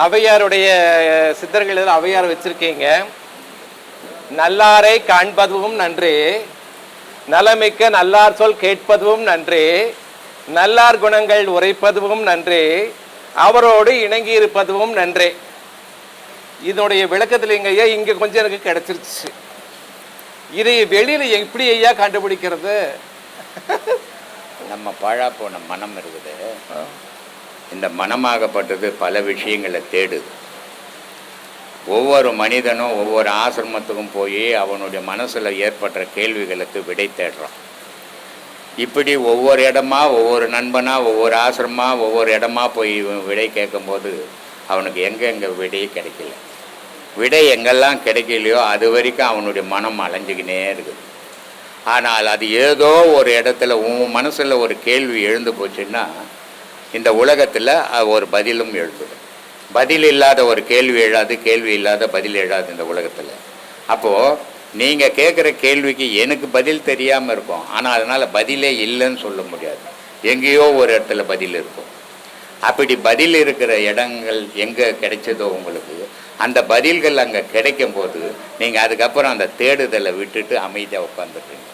ஔவையாருடைய சித்தர்கள் இதில் ஔவையார் வச்சிருக்கீங்க? நல்லாரை காண்பதும் நன்றே. நலமிக்க நல்லார் சொல் கேட்பதும் நன்றே. நல்லார் குணங்கள் உரைப்பதும் நன்றே. அவரோடு இணங்கி இருப்பதும் நன்றே. இதனுடைய விளக்கத்தில் எங்க ஐயா இங்க கொஞ்சம் எனக்கு கிடைச்சிருச்சு. இதை வெளியில எப்படி ஐயா கண்டுபிடிக்கிறது? நம்ம பாழா போன மனம் இருக்குது. இந்த மனமாகப்பட்டது பல விஷயங்களை தேடுது ஒவ்வொரு மனிதனும் ஒவ்வொரு ஆசிரமத்துக்கும் போய் அவனுடைய மனசில் ஏற்பட்ட கேள்விகளுக்கு விடை தேடுறான். இப்படி ஒவ்வொரு இடமா ஒவ்வொரு நண்பனா ஒவ்வொரு ஆசிரமா ஒவ்வொரு இடமா போய் விடை கேட்கும்போது அவனுக்கு எங்கெங்கே விடையே கிடைக்கல. விடை எங்கெல்லாம் கிடைக்கலையோ அது வரைக்கும் அவனுடைய மனம் அலைஞ்சிக்கினே இருக்குது. ஆனால் அது ஏதோ ஒரு இடத்துல உன் மனசில் ஒரு கேள்வி எழுந்து போச்சுன்னா இந்த உலகத்தில் ஒரு பதிலும் எழுதுது. பதில் இல்லாத ஒரு கேள்வி எழாது கேள்வி இல்லாத பதில் எழாது இந்த உலகத்தில். அப்போது நீங்கள் கேட்குற கேள்விக்கு எனக்கு பதில் தெரியாமல் இருக்கும். ஆனால் அதனால் பதிலே இல்லைன்னு சொல்ல முடியாது. எங்கேயோ ஒரு இடத்துல பதில் இருக்கும். அப்படி பதில் இருக்கிற இடங்கள் எங்கே கிடைச்சதோ உங்களுக்கு அந்த பதில்கள் அங்கே கிடைக்கும் போது நீங்கள் அதுக்கப்புறம் அந்த தேடுதலை விட்டுட்டு அமைதியாக உட்காந்துருக்கீங்க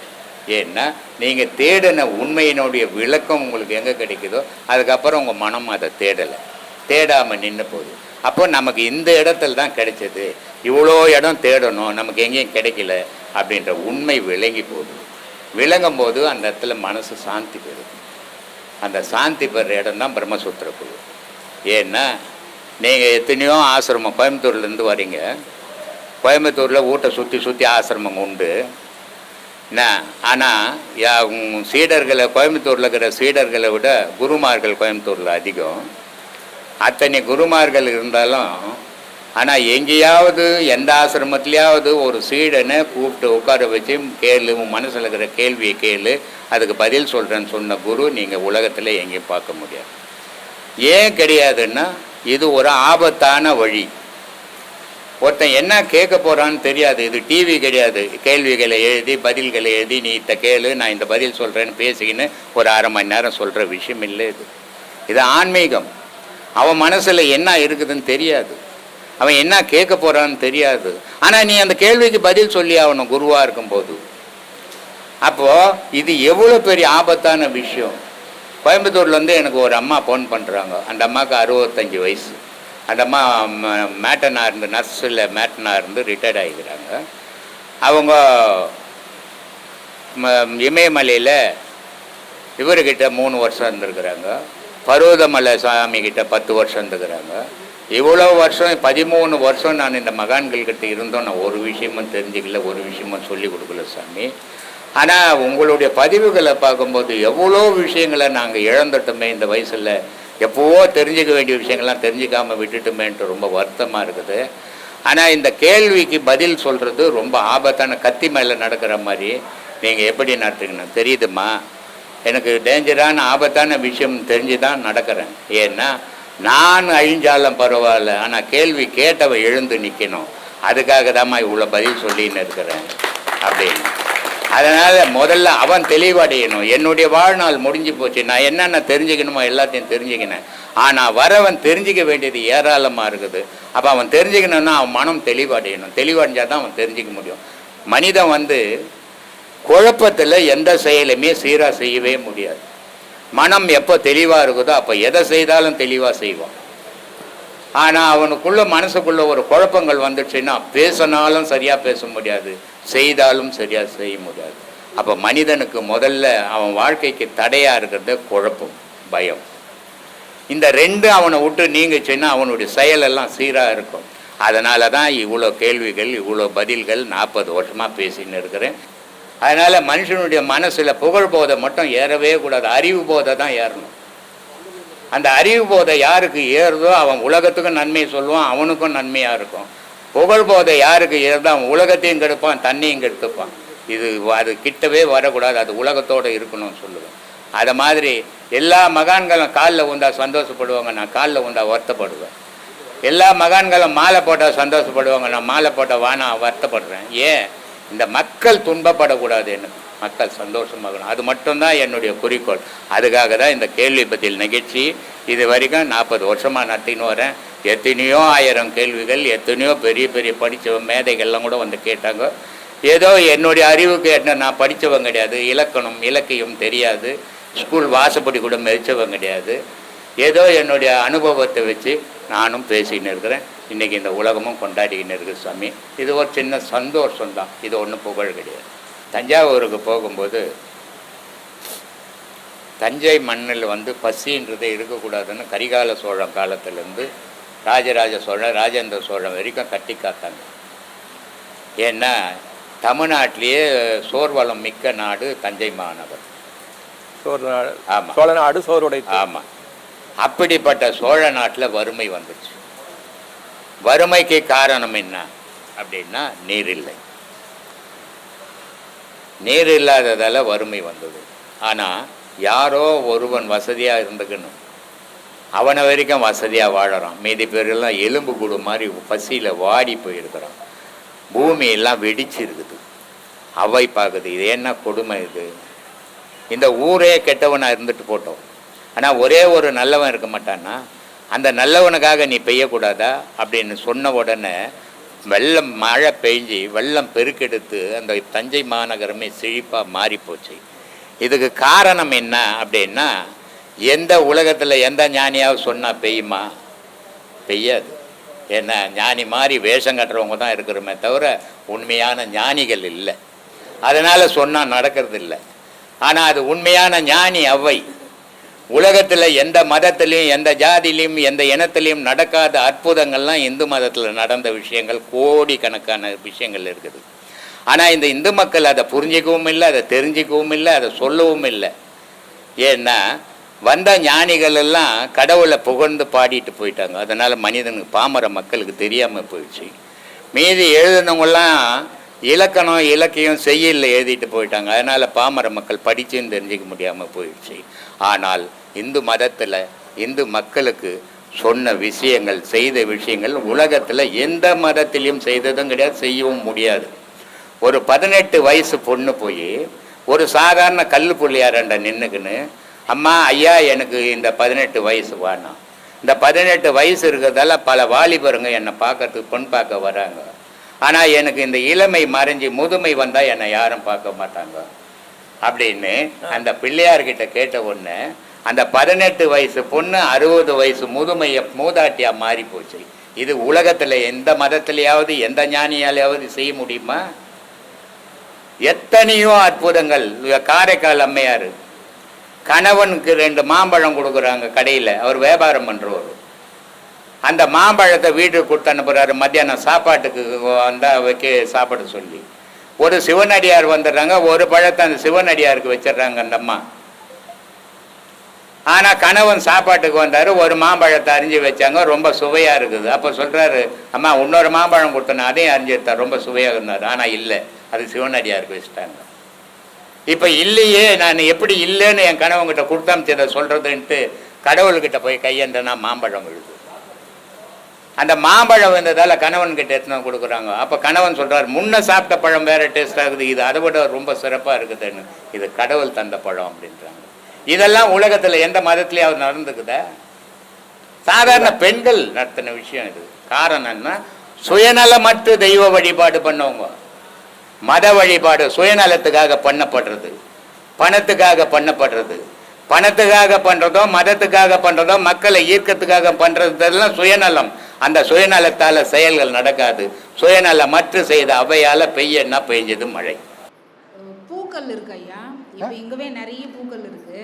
ஏன்னா நீங்கள் தேடின உண்மையினுடைய விளக்கம் உங்களுக்கு எங்கே கிடைக்குதோ அதுக்கப்புறம் உங்கள் மனம் அதை தேடலை. தேடாமல் நின்று போகுது. அப்போ நமக்கு இந்த இடத்துல தான் கிடைச்சது. இவ்வளோ இடம் தேடணும் நமக்கு எங்கேயும் கிடைக்கல அப்படின்ற உண்மை விளங்கி போகுது. விளங்கும் போது அந்த இடத்துல மனசு சாந்தி பெறுது. அந்த சாந்தி பெறுற இடம் தான் பிரம்மசூத்திர குழு. ஏன்னா நீங்கள் எத்தனையோ ஆசிரமம் கோயம்புத்தூர்லேருந்து வரீங்க. கோயம்புத்தூரில் வீட்டை சுற்றி சுற்றி ஆசிரமம் உண்டு. என்ன ஆனால் சீடர்களை கோயம்புத்தூரில் இருக்கிற சீடர்களை விட குருமார்கள் கோயம்புத்தூரில் அதிகம். அத்தனை குருமார்கள் இருந்தாலும் ஆனால் எங்கேயாவது எந்த ஆசிரமத்துலேயாவது ஒரு சீடனை கூப்பிட்டு உட்கார வச்சு கேளு உன் மனசில் இருக்கிற கேள்வியை கேளு அதுக்கு பதில் சொல்கிறேன்னு சொன்ன குரு நீங்கள் உலகத்தில் எங்கேயும் பார்க்க முடியாது. ஏன் கிடையாதுன்னா இது ஒரு ஆபத்தான வழி. ஒருத்தன் என்ன கேட்க போகிறான்னு தெரியாது. இது டிவி கிடையாது. கேள்விகளை எழுதி பதில்களை எழுதி நீ இத்த கேளு நான் இந்த பதில் சொல்கிறேன்னு பேசிக்கின்னு ஒரு அரை மணி நேரம் சொல்கிற விஷயம் இல்லை இது. இது ஆன்மீகம். அவன் மனசில் என்ன இருக்குதுன்னு தெரியாது. அவன் என்ன கேட்க போகிறான்னு தெரியாது. ஆனால் நீ அந்த கேள்விக்கு பதில் சொல்லி ஆகணும் குருவாக இருக்கும்போது. அப்போது இது எவ்வளோ பெரிய ஆபத்தான விஷயம். கோயம்புத்தூர்லேருந்து எனக்கு ஒரு அம்மா ஃபோன் பண்ணுறாங்க அந்த அம்மாவுக்கு அறுபத்தஞ்சி வயசு. அந்த அம்மா மேட்டனாக இருந்து நர்ஸில் மேட்டனாக இருந்து ரிட்டையர்ட் ஆகிக்கிறாங்க அவங்க ம- இமயமலையில் இவர்கிட்ட மூணு வருஷம் இருந்துருக்குறாங்க. பருவதமலை சாமிகிட்ட பத்து வருஷம் இருந்துக்கிறாங்க இவ்வளோ வருஷம் பதிமூணு வருஷம் நான் இந்த மகான்கள்கிட்ட இருந்தோம். நான் ஒரு விஷயமும் தெரிஞ்சுக்கல ஒரு விஷயமும் சொல்லி கொடுக்கல சாமி. ஆனால் உங்களுடைய பதிவுகளை பார்க்கும்போது எவ்வளோ விஷயங்களை நாங்கள் இழந்துட்டோமே இந்த வயசில். எப்போவோ தெரிஞ்சுக்க வேண்டிய விஷயங்கள்லாம் தெரிஞ்சுக்காமல் விட்டுட்டுமேன்ட்டு ரொம்ப வருத்தமாக இருக்குது. ஆனால் இந்த கேள்விக்கு பதில் சொல்கிறது ரொம்ப ஆபத்தான கத்தி மேலே நடக்கிற மாதிரி நீங்கள் எப்படி நடத்துக்கணும் தெரியுதுமா? எனக்கு டேஞ்சரான ஆபத்தான விஷயம் தெரிஞ்சு தான் நடக்கிறேன். ஏன்னா நான் அழிஞ்சாலும் பரவாயில்ல. ஆனால் கேள்வி கேட்டவ எழுந்து நிற்கணும் அதுக்காக தாம்மா இவ்வளோ பதில் சொல்லின்னு இருக்கிறேன். அப்படின்னு. அதனால் முதல்ல அவன் தெளிவடையணும். என்னுடைய வாழ்நாள் முடிஞ்சு போச்சு. நான் என்னென்ன தெரிஞ்சுக்கணுமோ எல்லாத்தையும் தெரிஞ்சுக்கினேன். ஆனால் வரவன் தெரிஞ்சுக்க வேண்டியது ஏராளமாக இருக்குது. அப்போ அவன் தெரிஞ்சுக்கணும்னா அவன் மனம் தெளிவடையணும். தெளிவடைஞ்சால் தான் அவன் தெரிஞ்சிக்க முடியும். மனிதன் வந்து குழப்பத்தில் எந்த செயலுமே சீராக செய்யவே முடியாது. மனம் எப்போ தெளிவாக இருக்குதோ அப்போ எதை செய்தாலும் தெளிவாக செய்வான். ஆனால் அவனுக்குள்ள மனசுக்குள்ள ஒரு குழப்பங்கள் வந்துடுச்சுன்னா பேசினாலும் சரியாக பேச முடியாது செய்தாலும் சரியாக செய்ய முடியாது. அப்போ மனிதனுக்கு முதல்ல அவன் வாழ்க்கைக்கு தடையாக இருக்கிறது குழப்பம் பயம். இந்த ரெண்டு அவனை விட்டு நீங்குச்சுன்னா அவனுடைய செயலெல்லாம் சீராக இருக்கும். அதனால தான் இவ்வளோ கேள்விகள் இவ்வளோ பதில்கள் நாற்பது வருஷமாக பேசின்னு இருக்கிறேன். அதனால் மனுஷனுடைய மனசில் புகழ் போதை மட்டும் ஏறவே கூடாது அறிவு போதை தான் ஏறணும். அந்த அறிவு போதை யாருக்கு ஏறுதோ அவன் உலகத்துக்கும் நன்மை சொல்லுவான் அவனுக்கும் நன்மையாக இருக்கும். புகழ் போதை யாருக்கு ஏறுதோ அவன் உலகத்தையும் கெடுப்பான் தண்ணியும் கெடுத்துப்பான். இது அது கிட்டவே வரக்கூடாது அது உலகத்தோடு இருக்கணும்னு சொல்லுவேன். அதை மாதிரி எல்லா மகான்களும் காலில் உண்டா சந்தோஷப்படுவாங்க நான் காலில் உண்டா வருத்தப்படுவேன். எல்லா மகான்களும் மாலை போட்டால் சந்தோஷப்படுவாங்க நான் மாலை போட்டால் வானா வருத்தப்படுறேன். ஏன்? இந்த மக்கள் துன்பப்படக்கூடாது எனக்கு மக்கள் சந்தோஷமாகணும் அது மட்டும்தான் என்னுடைய குறிக்கோள். அதுக்காக தான் இந்த கேள்வி பதில் நிகழ்ச்சி. இது வரைக்கும் நாற்பது வருஷமாக நடத்தின்னு வரேன். எத்தனையோ ஆயிரம் கேள்விகள் எத்தனையோ பெரிய பெரிய படித்த மேதைகள்லாம் கூட வந்து கேட்டாங்க. ஏதோ என்னுடைய அறிவுக்கு என்ன நான் படித்தவன் கிடையாது. இலக்கணம் இலக்கியம் தெரியாது. ஸ்கூல் வாசப்படி கூட மெரிச்சவன் கிடையாது. ஏதோ என்னுடைய அனுபவத்தை வச்சு நானும் பேசிக்கின்னு இருக்கிறேன். இன்றைக்கி இந்த உலகமும் கொண்டாடிக்கின்னு இருக்குது சாமி. இது ஒரு சின்ன சந்தோஷம்தான். இது ஒன்றும் புகழ் கிடையாது. தஞ்சாவூருக்கு போகும்போது தஞ்சை மண்ணில் வந்து பசின்றதே இருக்கக்கூடாதுன்னு கரிகால சோழன் காலத்திலேருந்து ராஜராஜ சோழன் ராஜேந்திர சோழன் வரைக்கும் கட்டி காத்தாங்க. ஏன்னா தமிழ்நாட்டிலேயே சோர்வளம் மிக்க நாடு தஞ்சை மாநகர். ஆமாம் சோழ நாடு சோறுடை ஆமாம் அப்படிப்பட்ட சோழ நாட்டில் வறுமை வந்துச்சு. வறுமைக்கு காரணம் என்ன அப்படின்னா நீர் இல்லை நீர் இல்லாததால் வறுமை வந்தது. ஆனால் யாரோ ஒருவன் வசதியாக இருந்துக்கணும். அவனை வரைக்கும் வசதியாக வாழறான். மீதி பேரெல்லாம் எலும்பு கூடு மாதிரி பசியில் வாடி போயிருக்கிறான். பூமியெல்லாம் வெடிச்சு இருக்குது அவை பார்க்குது இது என்ன கொடுமை இது? இந்த ஊரே கெட்டவனாக இருந்துட்டு போட்டோம். ஆனால் ஒரே ஒரு நல்லவன் இருக்க மாட்டான்னா அந்த நல்லவனுக்காக நீ பெய்யக்கூடாதா? அப்படின்னு சொன்ன உடனே வெள்ளம் மழை பெஞ்சி வெள்ளம் பெருக்கெடுத்து அந்த தஞ்சை மாநகரமே செழிப்பாக மாறிப்போச்சு. இதுக்கு காரணம் என்ன அப்படின்னா எந்த உலகத்தில் எந்த ஞானியாவது சொன்னால் பெய்யுமா? பெய்யாது. ஏன்னா ஞானி மாதிரி வேஷம் கட்டுறவங்க தான் இருக்கிறோமே தவிர உண்மையான ஞானிகள் இல்லை. அதனால் சொன்னால் நடக்கிறது இல்லை ஆனால் அது உண்மையான ஞானி அவை உலகத்தில் எந்த மதத்திலையும் எந்த ஜாதியிலையும் எந்த இனத்திலையும் நடக்காத அற்புதங்கள்லாம் இந்து மதத்தில் நடந்த விஷயங்கள் கோடிக்கணக்கான விஷயங்கள் இருக்குது. ஆனால் இந்த இந்து மக்கள் அதை புரிஞ்சிக்கவும் இல்லை அதை தெரிஞ்சிக்கவும் இல்லை அதை சொல்லவும் இல்லை. ஏன்னா வந்த ஞானிகள் எல்லாம் கடவுளை புகழ்ந்து பாடிட்டு போயிட்டாங்க. அதனால் மனிதனுக்கு பாமர மக்களுக்கு தெரியாமல் போயிடுச்சு. மீதி எழுதினவங்களாம் இலக்கணம் இலக்கியம் செய்யல எழுதிட்டு போயிட்டாங்க. அதனால் பாமர மக்கள் படிச்சுன்னு தெரிஞ்சிக்க முடியாமல் போயிடுச்சு. ஆனால் இந்து மதத்தில் இந்து மக்களுக்கு சொன்ன விஷயங்கள் செய்த விஷயங்கள் உலகத்தில் எந்த மதத்திலையும் செய்ததும் கிடையாது செய்யவும் முடியாது. ஒரு பதினெட்டு வயசு பொண்ணு போய் ஒரு சாதாரண கல் புள்ளியாரண்ட நின்றுக்குன்னு அம்மா ஐயா எனக்கு இந்த பதினெட்டு வயசு வேணாம். இந்த பதினெட்டு வயசு இருக்கிறதால பல வாலிபருங்க என்னை பார்க்கறதுக்கு பொன் பார்க்க வராங்க. ஆனால் எனக்கு இந்த இளமை மறைஞ்சி முதுமை வந்தால் என்னை யாரும் பார்க்க மாட்டாங்க. அப்படின்னு அந்த பிள்ளையார்கிட்ட கேட்ட உடனே அந்த பதினெட்டு வயசு பொண்ணு அறுபது வயசு முதுமைய மூதாட்டியா மாறி போச்சு இது உலகத்தில் எந்த மதத்திலேயாவது எந்த ஞானியாலேயாவது செய்ய முடியுமா? எத்தனையோ அற்புதங்கள். காரைக்கால் அம்மையார். கணவனுக்கு ரெண்டு மாம்பழம் கொடுக்குறாங்க கடையில். அவர் வியாபாரம் பண்ணுறவர் அந்த மாம்பழத்தை வீட்டுக்கு கொடுத்து அனுப்புகிறாரு மத்தியானம் சாப்பாட்டுக்கு வந்தால் வைக்க சாப்பிட சொல்லி. ஒரு சிவனடியார் வந்துடுறாங்க. ஒரு பழத்தை அந்த சிவனடியாருக்கு வச்சிடுறாங்க அந்த அம்மா. ஆனால் கணவன் சாப்பாட்டுக்கு வந்தார் ஒரு மாம்பழத்தை அரிஞ்சு வச்சாங்க ரொம்ப சுவையாக இருக்குது. அப்போ சொல்கிறாரு அம்மா இன்னொரு மாம்பழம் கொடுத்தனா அதையும் அரிஞ்சு ரொம்ப சுவையாக இருந்தார். ஆனால் இல்லை அது சிவனடியாருக்கு வச்சுட்டாங்க இப்போ இல்லையே நான் எப்படி இல்லைன்னு என் கணவன்கிட்ட கொடுத்தமிச்சதை சொல்கிறதுன்ட்டு கடவுள்கிட்ட போய் கையெண்டனா மாம்பழம் விழுது. அந்த மாம்பழம் வந்ததால் கணவன்கிட்ட எடுத்துன்னு கொடுக்குறாங்க? அப்போ கணவன் சொல்கிறார் முன்ன சாப்பிட்ட பழம் வேறு டேஸ்ட் ஆகுது. இது அதை விட ரொம்ப சிறப்பாக இருக்குதுன்னு. இது கடவுள் தந்த பழம் அப்படின்றாங்க. இதெல்லாம் உலகத்தில் எந்த மதத்துலேயாவது நடந்துக்குதா? சாதாரண பெண்கள் நடத்தின விஷயம் இது. காரணம் சுயநலம் சுயநலமற்ற தெய்வ வழிபாடு பண்ணவங்க. மத வழிபாடு சுயநலத்துக்காக பண்ணப்படுறது. பணத்துக்காக பண்ணப்படுறது. பணத்துக்காக பண்ணுறதோ மதத்துக்காக பண்ணுறதோ மக்களை ஈர்க்கத்துக்காக பண்ணுறதெல்லாம் சுயநலம். அந்த சுயநலத்தால் செயல்கள் நடக்காது. சுயநலமற்று செய்த அவையால் பெய்யன்னா பெய்ஞ்சது? மழை. பூக்கள் இருக்கு ஐயா. இப்போ இங்கவே நிறைய பூக்கள் இருக்கு.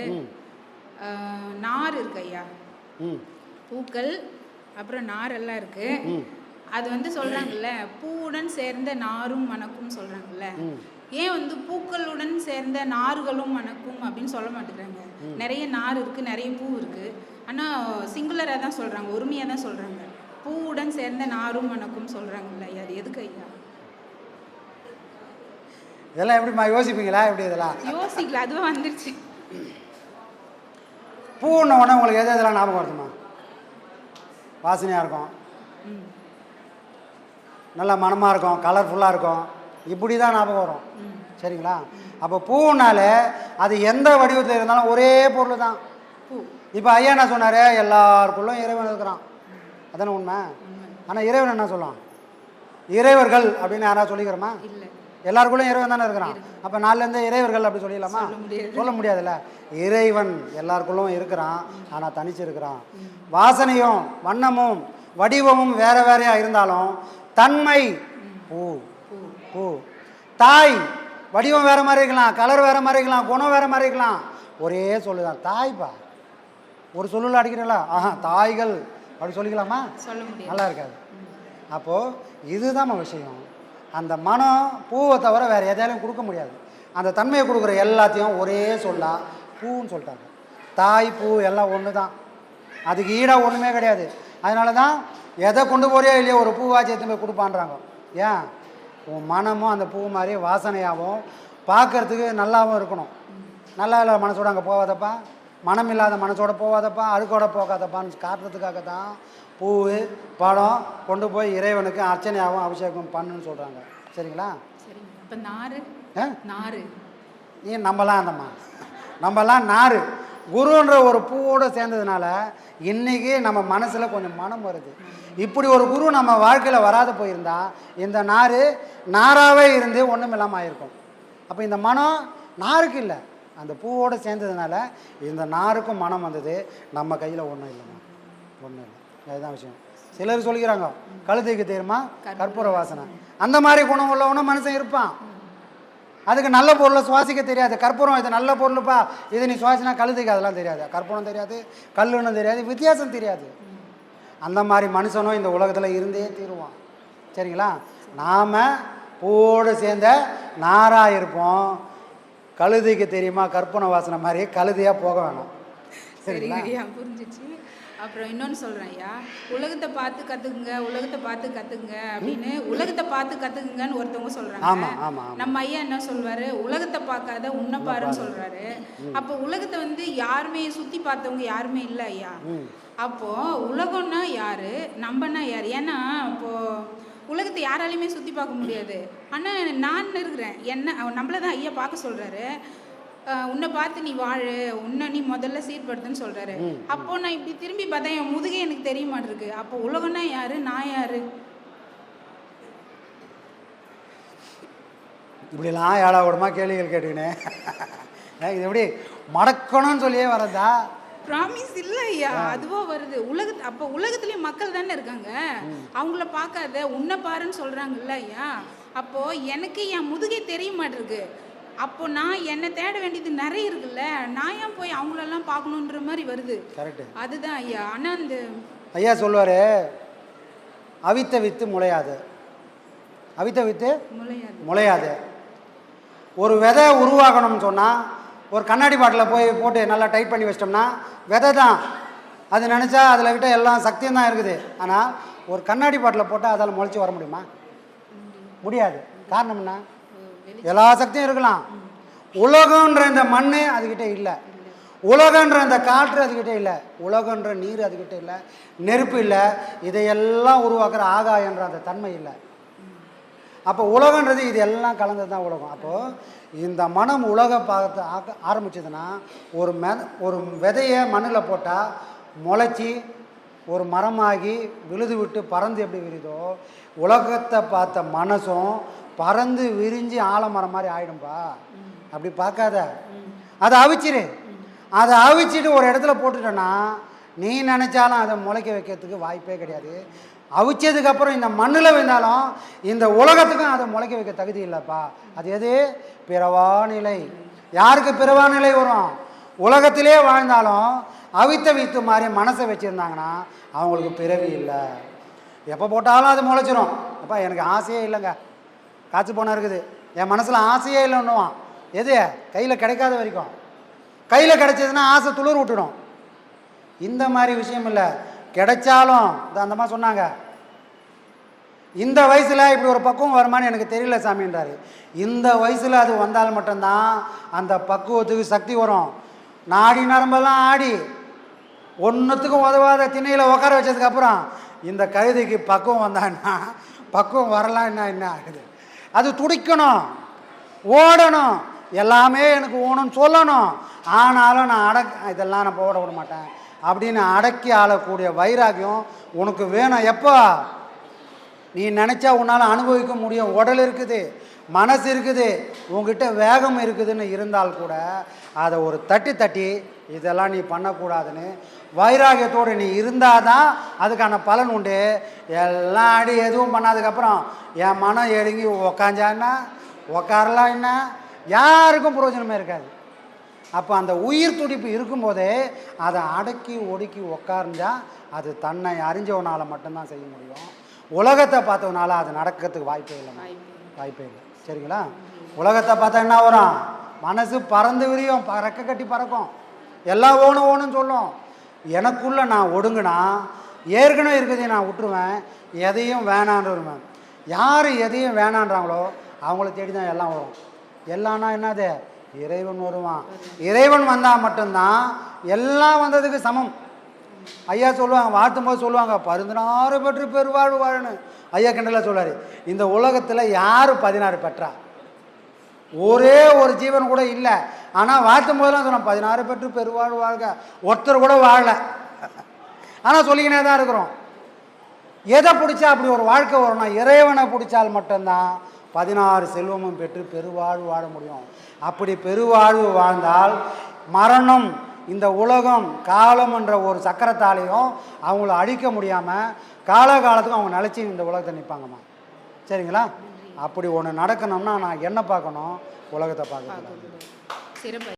நார் இருக்கு ஐயா. பூக்கள் அப்புறம் நார் எல்லாம் இருக்கு அது வந்து சொல்றாங்கல்ல பூவுடன் சேர்ந்த நாரும் மணக்கும் சொல்றாங்கல்ல. ஏன் வந்து பூக்களுடன் சேர்ந்த நார்களும் மணக்கும் அப்படின்னு சொல்ல மாட்டேங்கிறாங்க? நிறைய நார் இருக்கு நிறைய பூ இருக்கு. ஆனா சிங்குலராக தான் சொல்கிறாங்க ஒருமையாக தான் சொல்கிறாங்க பூவுடன் சேர்ந்த நாரும் மணக்கும் சொல்கிறாங்கல்ல ஐயா அது எதுக்கு ஐயா? இதெல்லாம் எப்படிம்மா யோசிப்பீங்களா? எப்படி இதெல்லாம்? யோசிக்கல அதுவே வந்துருச்சு. பூன்ன உடனே உங்களுக்கு எது எதெல்லாம் ஞாபகம் வருதுமா வாசனையாக இருக்கும். நல்லா மனமாக இருக்கும் கலர்ஃபுல்லாக இருக்கும். இப்படி தான் ஞாபகம் வரும். சரிங்களா? அப்போ பூனாலே அது எந்த வடிவத்தில் இருந்தாலும் ஒரே பொருள் தான். இப்போ ஐயா என்ன சொன்னார்? எல்லாருக்குள்ளும் இறைவன் இருக்கிறான். அதானே உண்மை? ஆனால் இறைவன் என்ன சொல்லுவான்? இறைவர்கள் அப்படின்னு யாராவது சொல்லிக்கிறோமா? இல்லை எல்லாருக்குள்ளும் இறைவன் தானே இருக்கிறான். அப்போ நாலுலேருந்து இறைவர்கள் அப்படி சொல்லிடலாமா? சொல்ல முடியாது. சொல்ல முடியாதுல்ல. இறைவன் எல்லாருக்குள்ளும் இருக்கிறான் ஆனால் தனிச்சு இருக்கிறான் வாசனையும் வண்ணமும் வடிவமும் வேற வேறையாக இருந்தாலும் தன்மை பூ பூ. தாய் வடிவம் வேற மாதிரி இருக்கலாம் கலர் வேற மாதிரி இருக்கலாம் குணம் வேற மாதிரி இருக்கலாம். ஒரே சொல்லுதான். தாய்ப்பா. ஒரு சொல்லுல அடிக்கிறீங்களா? ஆஹா தாய்கள். அப்படி சொல்லிக்கலாமா? நல்லா இருக்காது. அப்போது இதுதான் விஷயம். அந்த மனம் பூவை தவிர வேறு எதையாலையும் கொடுக்க முடியாது. அந்த தன்மையை கொடுக்குற எல்லாத்தையும் ஒரே சொல்லா பூன்னு சொல்லிட்டாங்க. தாய் பூ எல்லாம் ஒன்று தான் அதுக்கு ஈடாக ஒன்றுமே கிடையாது. அதனால தான் எதை கொண்டு போறியோ இல்லையோ ஒரு பூவாச்சி எடுத்து போய் கொடுப்பான்றாங்க. ஏன்? உன் மனமும் அந்த பூ மாதிரி வாசனையாகவும் பார்க்கறதுக்கு நல்லாவும் இருக்கணும். நல்லா இல்லை மனசோட அங்கே போகாதப்பா. மனம் இல்லாத மனசோட போகாதப்பா. அழுக்கோட போகாதப்பான்னு காட்டுறதுக்காக தான் பூ பழம் கொண்டு போய் இறைவனுக்கு அர்ச்சனையாகவும் அபிஷேகம் பண்ணுன்னு சொல்கிறாங்க சரிங்களா? நாரு ஆ? நாரு நீ நம்பலாம் அந்தம்மா? நம்மலாம் நார் குருன்ற ஒரு பூவோடு சேர்ந்ததுனால இன்னைக்கு நம்ம மனசில் கொஞ்சம் மனம் வருது. இப்படி ஒரு குரு நம்ம வாழ்க்கையில் வராத போயிருந்தா இந்த நார் நாராகவே இருந்து ஒன்றும் இல்லாமல் ஆயிருக்கும். அப்போ இந்த மனம் நாருக்கு இல்லை. அந்த பூவோடு சேர்ந்ததுனால இந்த நாருக்கும் மனம் வந்தது நம்ம கையில் ஒன்றும் இல்லைம்மா. ஒன்றும் இல்லை. அதுதான் விஷயம். சிலர் சொல்லிக்கிறாங்க கழுதைக்கு தெரியுமா கற்பூர வாசனை. அந்த மாதிரி குணம் உள்ளவனும் மனுஷன் இருப்பான். அதுக்கு நல்ல பொருளை சுவாசிக்க தெரியாது. கற்பூரம் இது நல்ல பொருளுப்பா. இது நீ சுவாசினா கழுதுக்கு அதெல்லாம் தெரியாது. கற்பூரம் தெரியாது கல்லுன்னு தெரியாது வித்தியாசம் தெரியாது. அந்த மாதிரி மனுஷனும் இந்த உலகத்தில் இருந்தே தீருவான். சரிங்களா? நாம் பூவோடு சேர்ந்த நாராக இருப்போம். கழுதைக்கு தெரியுமா? கற்பூர வாசனை மாதிரி கழுதையாக போக வேணாம். சரிங்க ஐயா புரிஞ்சிச்சு? அப்புறம் இன்னொன்று சொல்கிறேன் ஐயா. உலகத்தை பார்த்து கற்றுக்குங்க உலகத்தை பார்த்து கற்றுக்குங்க அப்படின்னு உலகத்தை பார்த்து கற்றுக்குங்கன்னு ஒருத்தவங்க சொல்கிறாங்க நம்ம ஐயா என்ன சொல்வாரு? உலகத்தை பார்க்காத உன்னை பாருன்னு சொல்றாரு. அப்போ உலகத்தை வந்து யாருமே சுத்தி பார்த்தவங்க யாருமே இல்லை ஐயா. அப்போ உலகம்னா யாரு? நம்மனா யாரு? ஏன்னா இப்போ உலகத்தை யாராலையுமே சுத்தி பார்க்க முடியாது. ஆனா நான் இருக்கிறேன். என்ன நம்மள தான் ஐயா பார்க்க சொல்றாரு. அஹ் உன்னை பார்த்து நீ வாழு. உன்னை நீ முதல்ல சீர்படுத்துன்னு சொல்றாரு. அப்போ நான் இப்படி திரும்பி பார்த்தா என் முதுகே எனக்கு தெரிய மாட்டிருக்கு அப்போ உலகம்னா யாரு? நான் யாரு? இப்படிலாம் ஏழா கூடமா கேள்விகள் கேட்டுக்கினே. இது எப்படி மடக்கணும்னு சொல்லியே வரதா ப்ராமிஸ் இல்ல ஐயா. அதுவா வருது. உலகத்து அப்போ உலகத்துலயே மக்கள் தானே இருக்காங்க. அவங்கள பார்க்காத உன்னை பாருன்னு சொல்றாங்கல்ல ஐயா. அப்போ எனக்கு என் முதுகே தெரிய மாட்டிருக்கு அப்போ நான் என்னை தேட வேண்டியது நிறைய இருக்குல்ல? நான் ஏன் போய் அவங்களெல்லாம் பார்க்கணுன்ற மாதிரி வருது. கரெக்டு அதுதான் ஐயா. ஆனா அந்த ஐயா சொல்லுவார் அவித்த வித்து முளையாது. அவித்த வித்து முளையாது. முளையாது. ஒரு விதை உருவாகணும்னு சொன்னால் ஒரு கண்ணாடி பாட்டில் போய் போட்டு நல்லா டைட் பண்ணி வச்சிட்டோம்னா விதை தான். அது நினச்சா அதில் கிட்ட எல்லாம் சக்தியும் தான் இருக்குது. ஆனால் ஒரு கண்ணாடி பாட்டில் போட்டால் அதால் முளைச்சி வர முடியுமா? முடியாது. காரணம் என்ன? எல்லா சக்தியும் இருக்கலாம். உலகன்ற இந்த மண் அதுக்கிட்ட இல்லை. உலகன்ற இந்த காற்று அதுக்கிட்ட இல்லை. உலகன்ற நீர் அதுக்கிட்ட இல்லை. நெருப்பு இல்லை. இதையெல்லாம் உருவாக்குற ஆகாயன்ற அந்த தன்மை இல்லை. அப்போ உலகன்றது இது எல்லாம் கலந்தது தான் உலகம். அப்போது இந்த மனம் உலக பார்த்து ஆக்க ஆரம்பிச்சதுன்னா ஒரு மெ ஒரு விதையை மண்ணில் போட்டால் முளைச்சி ஒரு மரமாகி விழுது விட்டு பறந்து எப்படி விரிதோ உலகத்தை பார்த்த மனசும் பறந்து விரிஞ்சு ஆலமரம் மாதிரி ஆயிடும்பா. அப்படி பார்க்காத. அதை அவிச்சிரு. அதை அவிச்சிட்டு ஒரு இடத்துல போட்டுட்டோன்னா நீ நினச்சாலும் அதை முளைக்க வைக்கிறதுக்கு வாய்ப்பே கிடையாது. அவிச்சதுக்கப்புறம் இந்த மண்ணில் விழுந்தாலும் இந்த உலகத்துக்கும் அதை முளைக்க வைக்க தகுதி இல்லைப்பா. அது எது? பிறவா நிலை. யாருக்கு பிறவா நிலை வரும்? உலகத்திலே வாழ்ந்தாலும் அவித்த வித்து மாதிரி மனசை வச்சுருந்தாங்கன்னா அவங்களுக்கு பிறவி இல்லை. எப்போ போட்டாலும் அது முளைச்சிரும். அப்பா எனக்கு ஆசையே இல்லைங்க. காய்ச்சி போன இருக்குது என் மனசில் ஆசையே இல்லை ஒன்றுவான் எது? கையில் கிடைக்காத வரைக்கும். கையில் கிடைச்சதுன்னா ஆசை துளிர் விட்டுடும் இந்த மாதிரி விஷயம் இல்லை. கிடைச்சாலும் இது அந்த மாதிரி சொன்னாங்க. இந்த வயசில் இப்படி ஒரு பக்குவம் வருமான்னு எனக்கு தெரியல சாமின்றாரு. இந்த வயசில் அது வந்தால் மட்டும்தான் அந்த பக்குவத்துக்கு சக்தி வரும். நாடி நரம்பெல்லாம் ஆடி ஒன்றுத்துக்கும் உதவாத திண்ணையில் உட்கார வச்சதுக்கப்புறம் இந்த கழுதைக்கு பக்குவம் வந்தான்னா பக்குவம் வரலாம் என்ன என்ன ஆகுது? அது துடிக்கணும். ஓடணும். எல்லாமே எனக்கு ஓணும்னு சொல்லணும். ஆனாலும் நான் அடக் இதெல்லாம் நான் போட விட மாட்டேன் அப்படின்னு அடக்கி ஆளக்கூடிய வைராகியம் உனக்கு வேணும். எப்போ? நீ நினச்சா உன்னால் அனுபவிக்க முடியும். உடல் இருக்குது மனசு இருக்குது உங்ககிட்ட வேகம் இருக்குதுன்னு இருந்தால் கூட அதை ஒரு தட்டி தட்டி இதெல்லாம் நீ பண்ணக்கூடாதுன்னு வைராகியத்தோடு நீ இருந்தால் தான் அதுக்கான பலன் உண்டு. எல்லாம் அடி எதுவும் பண்ணாதுக்கப்புறம் என் மனம் எழுங்கி உக்காஞ்சான்னா உக்காரலாம் என்ன? யாருக்கும் பிரயோஜனமே இருக்காது. அப்போ அந்த உயிர் துடிப்பு இருக்கும்போதே அதை அடக்கி ஒடுக்கி உக்கார்ந்தா அது தன்னை அறிஞ்சவனால் மட்டும்தான் செய்ய முடியும். உலகத்தை பார்த்தவனால அது நடக்கிறதுக்கு வாய்ப்பே இல்லை. வாய்ப்பே இல்லை. சரிங்களா? உலகத்தை பார்த்தா என்ன வரும்? மனசு பறந்து விரியும். பறக்க கட்டி பறக்கும். எல்லாம் ஓணும் ஓணும்னு சொல்லும். எனக்குள்ளே நான் ஒடுங்கினா ஏற்கனவே இருக்கிறதையும் நான் விட்டுருவேன் எதையும் வேணான்னு வருவேன் யார் எதையும் வேணான்றாங்களோ அவங்கள தேடி தான் எல்லாம் வரும். எல்லாம்னா என்னது? இறைவன் வருவான். இறைவன் வந்தால் மட்டும்தான் எல்லாம் வந்ததுக்கு சமம். ஐயா சொல்லுவாங்க வாழ்த்தும் போது சொல்லுவாங்க பருந்தினாறு பெற்று பெருவாழ்வு வாழன்னு. ஐயா கிண்டலாக சொல்லார் இந்த உலகத்தில் யார் பதினாறு பெற்றா? ஒரே ஒரு ஜீவன் கூட இல்லை. ஆனால் வாழ்த்தும் போதெல்லாம் சொன்னோம் பதினாறு பெற்று பெருவாழ்வு வாழ்க. ஒருத்தர் கூட வாழலை. ஆனால் சொல்லிக்கினே தான் இருக்கிறோம். எதை பிடிச்சா அப்படி ஒரு வாழ்க்கை வரும்னா இறைவனை பிடிச்சால் மட்டும்தான் பதினாறு செல்வமும் பெற்று பெருவாழ்வு வாழ முடியும். அப்படி பெருவாழ்வு வாழ்ந்தால் மரணம் இந்த உலகம் காலம் என்ற ஒரு சக்கரத்தாலையும் அவங்கள அழிக்க முடியாமல் காலகாலத்துக்கும் அவங்க நிலச்சி இந்த உலகத்தை நிற்பாங்கம்மா சரிங்களா? அப்படி ஒன்று நடக்கணும்னா நான் என்ன பார்க்கணும்? உலகத்தை பார்க்கணும். சிறப்பு